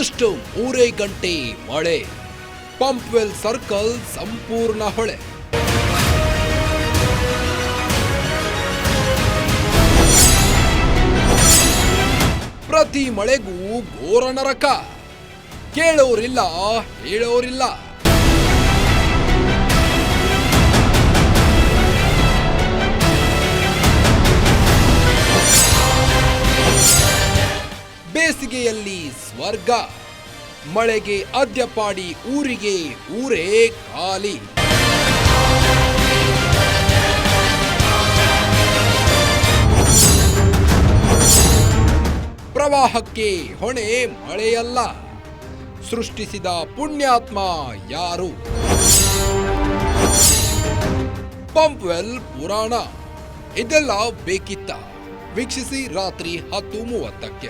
Just ಮೂರೇ ಗಂಟೆ ಮಳೆ. ಪಂಪ್ವೆಲ್ ಸರ್ಕಲ್ ಸಂಪೂರ್ಣ ಹೊಳೆ. ಪ್ರತಿ ಮಳೆಗೂ ಘೋರ ನರಕ. ಕೇಳೋರಿಲ್ಲ ಹೇಳೋರಿಲ್ಲ. ಬೇಸಿಗೆಯಲ್ಲಿ ಸ್ವರ್ಗ. ಮಳೆಗೆ ಅದ್ಯಪಾಡಿ ಊರಿಗೆ ಊರೇ ಖಾಲಿ. ಪ್ರವಾಹಕ್ಕೆ ಹೊಣೆ ಮಳೆಯಲ್ಲ. ಸೃಷ್ಟಿಸಿದ ಪುಣ್ಯಾತ್ಮ ಯಾರು? ಪಂಪ್ವೆಲ್ ಪುರಾಣ ಇದೆಲ್ಲ ಬೇಕಿತ್ತ. ವೀಕ್ಷಿಸಿ ರಾತ್ರಿ ಹತ್ತು ಮೂವತ್ತಕ್ಕೆ.